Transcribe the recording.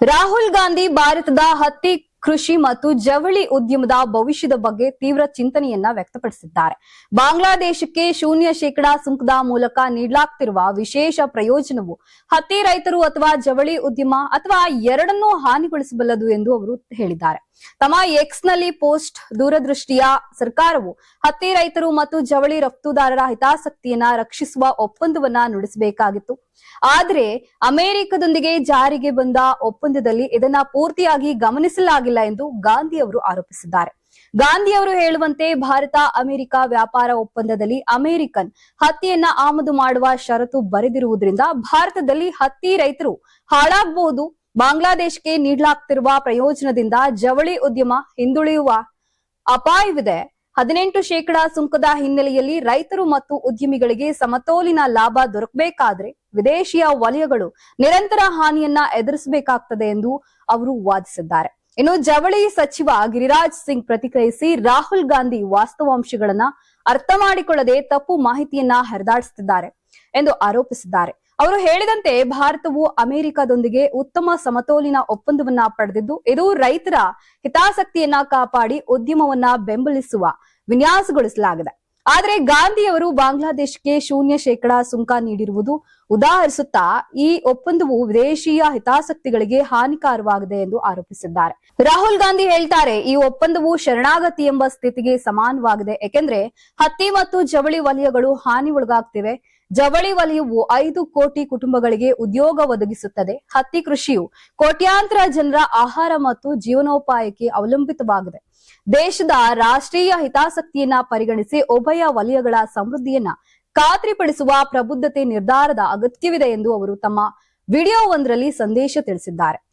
ರಾಹುಲ್ ಗಾಂಧಿ ಭಾರತದ ಹತ್ತಿ ಕೃಷಿ ಮತ್ತು ಜವಳಿ ಉದ್ಯಮದ ಭವಿಷ್ಯದ ಬಗ್ಗೆ ತೀವ್ರ ಚಿಂತನೆಯನ್ನ ವ್ಯಕ್ತಪಡಿಸಿದ್ದಾರೆ. ಬಾಂಗ್ಲಾದೇಶಕ್ಕೆ ಶೂನ್ಯ ಶೇಕಡಾ ಸುಂಕದ ಮೂಲಕ ನೀಡಲಾಗ್ತಿರುವ ವಿಶೇಷ ಪ್ರಯೋಜನವು ಹತ್ತಿ ರೈತರು ಅಥವಾ ಜವಳಿ ಉದ್ಯಮ ಅಥವಾ ಎರಡನ್ನೂ ಹಾನಿಗೊಳಿಸಬಲ್ಲದು ಎಂದು ಅವರು ಹೇಳಿದ್ದಾರೆ. ತಮ್ಮ ಎಕ್ಸ್ನಲ್ಲಿ ಪೋಸ್ಟ್ ದೂರದೃಷ್ಟಿಯ ಸರ್ಕಾರವು ಹತ್ತಿ ರೈತರು ಮತ್ತು ಜವಳಿ ರಫ್ತುದಾರರ ಹಿತಾಸಕ್ತಿಯನ್ನ ರಕ್ಷಿಸುವ ಒಪ್ಪಂದವನ್ನ ನುಡಿಸಬೇಕಾಗಿತ್ತು. ಆದ್ರೆ ಅಮೆರಿಕದೊಂದಿಗೆ ಜಾರಿಗೆ ಬಂದ ಒಪ್ಪಂದದಲ್ಲಿ ಇದನ್ನ ಪೂರ್ತಿಯಾಗಿ ಗಮನಿಸಲಾಗಿಲ್ಲ ಎಂದು ಗಾಂಧಿ ಅವರು ಆರೋಪಿಸಿದ್ದಾರೆ. ಗಾಂಧಿ ಅವರು ಹೇಳುವಂತೆ ಭಾರತ, ಅಮೆರಿಕ ವ್ಯಾಪಾರ ಒಪ್ಪಂದದಲ್ಲಿ ಅಮೆರಿಕನ್ ಹತ್ತಿಯನ್ನ ಆಮದು ಮಾಡುವ ಷರತ್ತು ಬರೆದಿರುವುದರಿಂದ ಭಾರತದಲ್ಲಿ ಹತ್ತಿ ರೈತರು ಹಾಳಾಗಬಹುದು, ಬಾಂಗ್ಲಾದೇಶಕ್ಕೆ ನೀಡಲಾಗ್ತಿರುವ ಪ್ರಯೋಜನದಿಂದ ಜವಳಿ ಉದ್ಯಮ ಹಿಂದುಳಿಯುವ ಅಪಾಯವಿದೆ. ಹದಿನೆಂಟು ಶೇಕಡಾ ಸುಂಕದ ಹಿನ್ನೆಲೆಯಲ್ಲಿ ರೈತರು ಮತ್ತು ಉದ್ಯಮಿಗಳಿಗೆ ಸಮತೋಲಿನ ಲಾಭ ದೊರಕಬೇಕಾದ್ರೆ ವಿದೇಶಿಯ ವಲಯಗಳು ನಿರಂತರ ಹಾನಿಯನ್ನ ಎದುರಿಸಬೇಕಾಗ್ತದೆ ಎಂದು ಅವರು ವಾದಿಸಿದ್ದಾರೆ. ಇನ್ನು ಜವಳಿ ಸಚಿವ ಗಿರಿರಾಜ್ ಸಿಂಗ್ ಪ್ರತಿಕ್ರಿಯಿಸಿ ರಾಹುಲ್ ಗಾಂಧಿ ವಾಸ್ತವಾಂಶಗಳನ್ನ ಅರ್ಥ ಮಾಡಿಕೊಳ್ಳದೆ ತಪ್ಪು ಮಾಹಿತಿಯನ್ನ ಹರಿದಾಡಿಸುತ್ತಿದ್ದಾರೆ ಎಂದು ಆರೋಪಿಸಿದ್ದಾರೆ. ಅವರು ಹೇಳಿದಂತೆ ಭಾರತವು ಅಮೆರಿಕದೊಂದಿಗೆ ಉತ್ತಮ ಸಮತೋಲಿನ ಒಪ್ಪಂದವನ್ನ ಪಡೆದಿದ್ದು, ಇದು ರೈತರ ಹಿತಾಸಕ್ತಿಯನ್ನ ಕಾಪಾಡಿ ಉದ್ಯಮವನ್ನ ಬೆಂಬಲಿಸುವ ವಿನ್ಯಾಸಗೊಳಿಸಲಾಗಿದೆ. ಆದರೆ ಗಾಂಧಿಯವರು ಬಾಂಗ್ಲಾದೇಶಕ್ಕೆ ಶೂನ್ಯ ಶೇಕಡಾ ಸುಂಕ ನೀಡಿರುವುದು ಉದಾಹರಿಸುತ್ತಾ, ಈ ಒಪ್ಪಂದವು ವಿದೇಶೀಯ ಹಿತಾಸಕ್ತಿಗಳಿಗೆ ಹಾನಿಕಾರವಾಗಿದೆ ಎಂದು ಆರೋಪಿಸಿದ್ದಾರೆ. ರಾಹುಲ್ ಗಾಂಧಿ ಹೇಳ್ತಾರೆ, ಈ ಒಪ್ಪಂದವು ಶರಣಾಗತಿ ಎಂಬ ಸ್ಥಿತಿಗೆ ಸಮಾನವಾಗಿದೆ. ಏಕೆಂದ್ರೆ ಹತ್ತಿ ಮತ್ತು ಜವಳಿ ವಲಯಗಳು ಹಾನಿ ಒಳಗಾಗ್ತಿವೆ ಜವಳಿ ವಲಯವು ಐದು ಕೋಟಿ ಕುಟುಂಬಗಳಿಗೆ ಉದ್ಯೋಗ ಒದಗಿಸುತ್ತದೆ. ಹತ್ತಿ ಕೃಷಿಯು ಕೋಟ್ಯಾಂತರ ಜನರ ಆಹಾರ ಮತ್ತು ಜೀವನೋಪಾಯಕ್ಕೆ ಅವಲಂಬಿತವಾಗಿದೆ. ದೇಶದ ರಾಷ್ಟ್ರೀಯ ಹಿತಾಸಕ್ತಿಯನ್ನ ಪರಿಗಣಿಸಿ ಉಭಯ ವಲಯಗಳ ಸಮೃದ್ಧಿಯನ್ನ ಖಾತ್ರಿಪಡಿಸುವ ಪ್ರಬುದ್ಧತೆ ನಿರ್ಧಾರದ ಅಗತ್ಯವಿದೆ ಎಂದು ಅವರು ತಮ್ಮ ವಿಡಿಯೋ ಒಂದರಲ್ಲಿ ಸಂದೇಶ ತಿಳಿಸಿದ್ದಾರೆ.